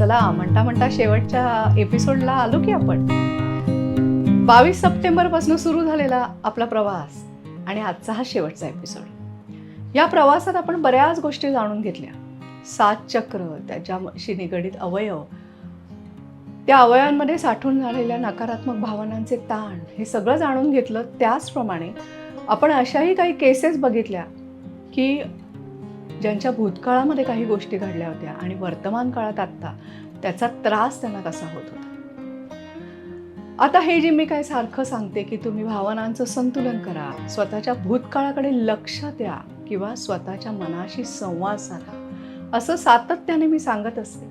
चला म्हणता म्हणता शेवटच्या एपिसोडला आलो की आपण. बावीस सप्टेंबरपासून सुरू झालेला आपला प्रवास आणि आजचा हा शेवटचा एपिसोड या प्रवासात आपण बऱ्याच गोष्टी जाणून घेतल्या. सात चक्र त्याच्याशी निगडीत अवयव. त्या अवयवांमध्ये साठून झालेल्या नकारात्मक भावनांचे ताण हे सगळं जाणून घेतलं त्याचप्रमाणे आपण अशाही काही केसेस बघितल्या की ज्यांच्या भूतकाळामध्ये काही गोष्टी घडल्या होत्या आणि वर्तमान काळात आत्ता त्याचा त्रास त्यांना कसा होत होता. आता हे जे मी काय सारखं सांगते की तुम्ही भावनांचं संतुलन करा स्वतःच्या भूतकाळाकडे लक्ष द्या किंवा स्वतःच्या मनाशी संवाद साधा. असं सातत्याने मी सांगत असते.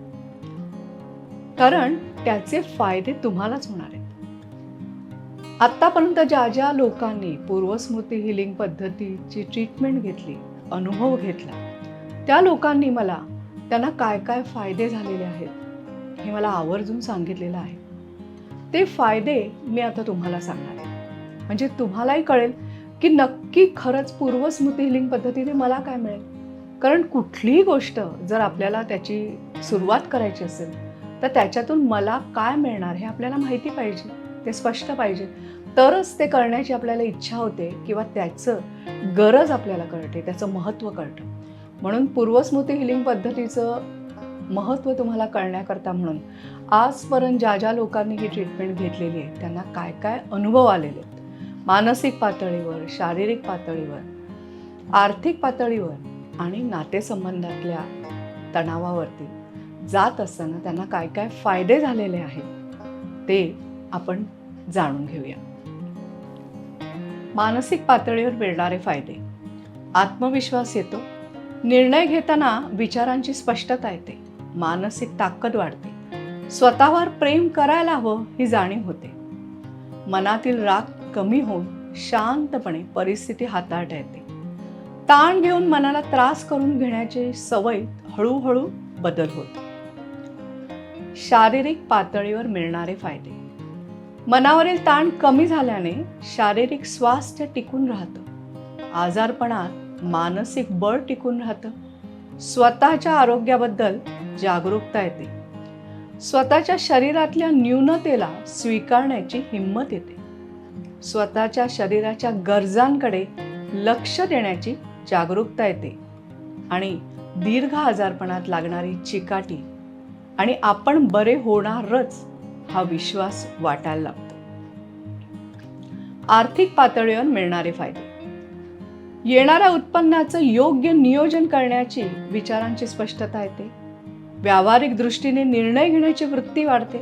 कारण त्याचे फायदे तुम्हालाच होणार आहेत. आत्तापर्यंत ज्या ज्या लोकांनी पूर्वस्मृती हिलिंग पद्धतीची ट्रीटमेंट घेतली अनुभव घेतला त्या लोकांनी मला त्यांना काय काय फायदे झालेले आहेत हे मला आवर्जून सांगितलेलं आहे. ते फायदे मी आता तुम्हाला सांगणार आहे. म्हणजे तुम्हालाही कळेल की नक्की खरंच पूर्वस्मृती हिलिंग पद्धतीने मला काय मिळेल. कारण कुठलीही गोष्ट जर आपल्याला त्याची सुरुवात करायची असेल तर त्याच्यातून मला काय मिळणार हे आपल्याला माहिती पाहिजे ते स्पष्ट पाहिजे. तरच ते करण्याची आपल्याला इच्छा होते किंवा त्याचं गरज आपल्याला कळते त्याचं महत्त्व कळतं. म्हणून पूर्वस्मृती हिलिंग पद्धतीचं महत्त्व तुम्हाला कळण्याकरता म्हणून आजपर्यंत ज्या ज्या लोकांनी ही ट्रीटमेंट घेतलेली आहे त्यांना काय काय अनुभव आलेले आहेत? मानसिक पातळीवर शारीरिक पातळीवर आर्थिक पातळीवर आणि नातेसंबंधातल्या तणावावरती जात असताना त्यांना काय काय फायदे झालेले आहेत ते आपण जाणून घेऊया. मानसिक पातळीवर मिळणारे फायदे. आत्मविश्वास येतो. निर्णय घेताना विचारांची स्पष्टता येते. मानसिक ताकद वाढते. स्वतःवर प्रेम करायला हवं ही जाणीव होते. मनातील राग कमी होऊन शांतपणे परिस्थिती हाताळता येते. ताण घेऊन मनाला त्रास करून घेण्याची सवय हळूहळू बदल होते. शारीरिक पातळीवर मिळणारे फायदे. मनावरील ताण कमी झाल्याने शारीरिक स्वास्थ्य टिकून राहतं. आजारपणात मानसिक बळ टिकून राहतं. स्वतःच्या आरोग्याबद्दल जागरूकता येते. स्वतःच्या शरीरातल्या न्यूनतेला स्वीकारण्याची हिंमत येते. स्वतःच्या शरीराच्या गरजांकडे लक्ष देण्याची जागरूकता येते. आणि दीर्घ आजारपणात लागणारी चिकाटी आणि आपण बरे होणारच हा विश्वास वाटायला लागतो. आर्थिक पातळीवर मिळणारे फायदे. येणाऱ्या उत्पन्नाचं योग्य नियोजन करण्याची विचारांची स्पष्टता येते. व्यावहारिक दृष्टीने निर्णय घेण्याची वृत्ती वाढते.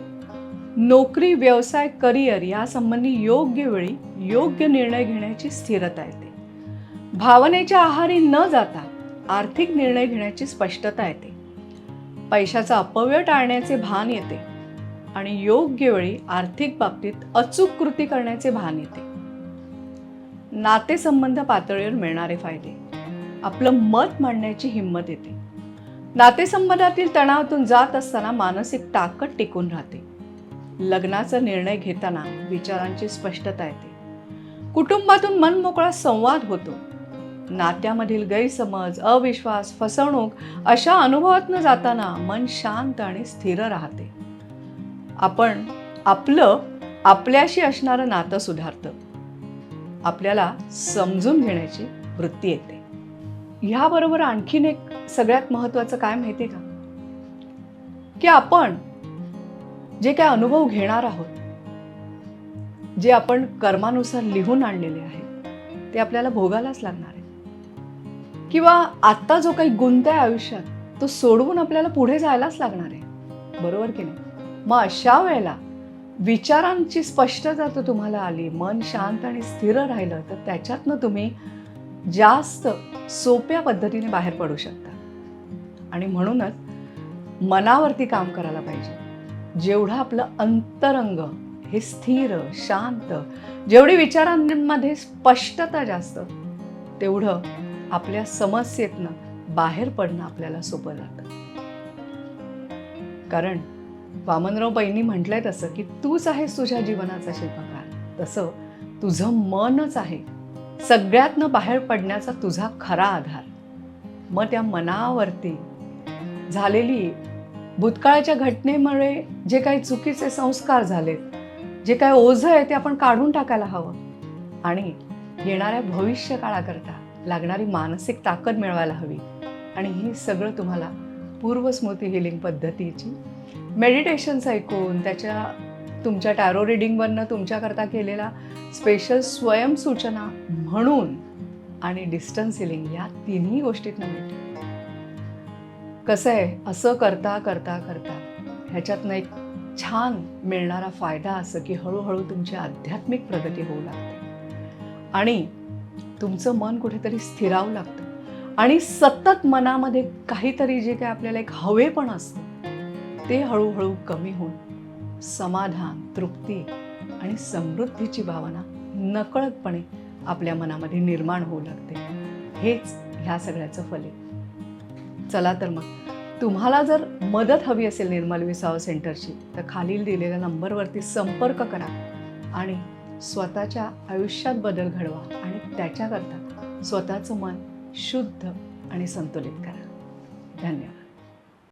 नोकरी व्यवसाय करिअर यासंबंधी योग्य वेळी योग्य निर्णय घेण्याची स्थिरता येते. भावनेच्या आहारी न जाता आर्थिक निर्णय घेण्याची स्पष्टता येते. पैशाचा अपव्यय टाळण्याचे भान येते आणि योग्य वेळी आर्थिक बाबतीत अचूक कृती करण्याचे भान येते. नातेसंबंध पातळीवर मिळणारे फायदे. आपलं मत मांडण्याची हिंमत येते. नातेसंबंधातील तणावातून जात असताना मानसिक ताकद टिकून राहते. लग्नाचा निर्णय घेताना विचारांची स्पष्टता येते. कुटुंबातून मनमोकळा संवाद होतो. नात्यामधील गैरसमज अविश्वास फसवणूक अशा अनुभवातनं जाताना मन शांत आणि स्थिर राहते. आपण आपलं आपल्याशी असणारं नातं सुधारतं. आपल्याला समजून घेण्याची वृत्ती येते. ह्याबरोबर आणखीन एक सगळ्यात महत्त्वाचं काय माहिती का? की आपण जे काय अनुभव घेणार आहोत जे आपण कर्मानुसार लिहून आणलेले आहे ते आपल्याला भोगायलाच लागणार आहे. किंवा आत्ता जो काही गुंत आहे आयुष्यात तो सोडवून आपल्याला पुढे जायलाच लागणार आहे. बरोबर की नाही? मग अशा वेळेला विचारांची स्पष्टता तर तुम्हाला आली. मन शांत आणि स्थिर राहिलं तर त्याच्यातनं तुम्ही जास्त सोप्या पद्धतीने बाहेर पडू शकता. आणि म्हणूनच मनावरती काम करायला पाहिजे. जेवढं आपलं अंतरंग हे स्थिर शांत जेवढी विचारांमध्ये स्पष्टता जास्त तेवढं आपल्या समस्येतनं बाहेर पडणं आपल्याला सोपं जातं. कारण वामनराव पैंनी म्हटलंय तसं की तूच आहेस तुझ्या जीवनाचा शिल्पकार. तसं तुझं मनच आहे. सगळ्यातनं बाहेर पडण्याचा तुझा खरा आधार. मग त्या मनावरती झालेली भूतकाळाच्या घटनेमुळे जे काही चुकीचे संस्कार झालेत जे काय ओझं आहे ते आपण काढून टाकायला हवं. आणि येणाऱ्या भविष्य काळाकरता लागणारी मानसिक ताकद मिळवायला हवी. आणि हे सगळं तुम्हाला पूर्वस्मृती हिलिंग पद्धतीची मेडिटेशन्स ऐकून त्याच्या तुमच्या टॅरो रिडिंगवरनं तुमच्याकरता केलेला स्पेशल स्वयंसूचना म्हणून आणि डिस्टन्स हिलिंग या तिन्ही गोष्टीत मिळते. कसं आहे? असं करता करता करता ह्याच्यातनं एक छान मिळणारा फायदा असं की हळूहळू तुमची आध्यात्मिक प्रगती होऊ लागते. आणि तुमचं मन कुठेतरी स्थिरावू लागतं. आणि सतत मनामध्ये काहीतरी जे काय आपल्याला एक हवेपण असतं ते हळूहळू कमी होऊन समाधान तृप्ती आणि समृद्धीची भावना नकळतपणे आपल्या मनामध्ये निर्माण होऊ लागते. हेच ह्या सगळ्याचं फल आहे. चला तर मग तुम्हाला जर मदत हवी असेल निर्मल विसाव सेंटरची तर खालील दिलेल्या नंबरवरती संपर्क करा आणि स्वतःच्या आयुष्यात बदल घडवा आणि त्याच्याकरता स्वतःचं मन शुद्ध आणि संतुलित करा. धन्यवाद.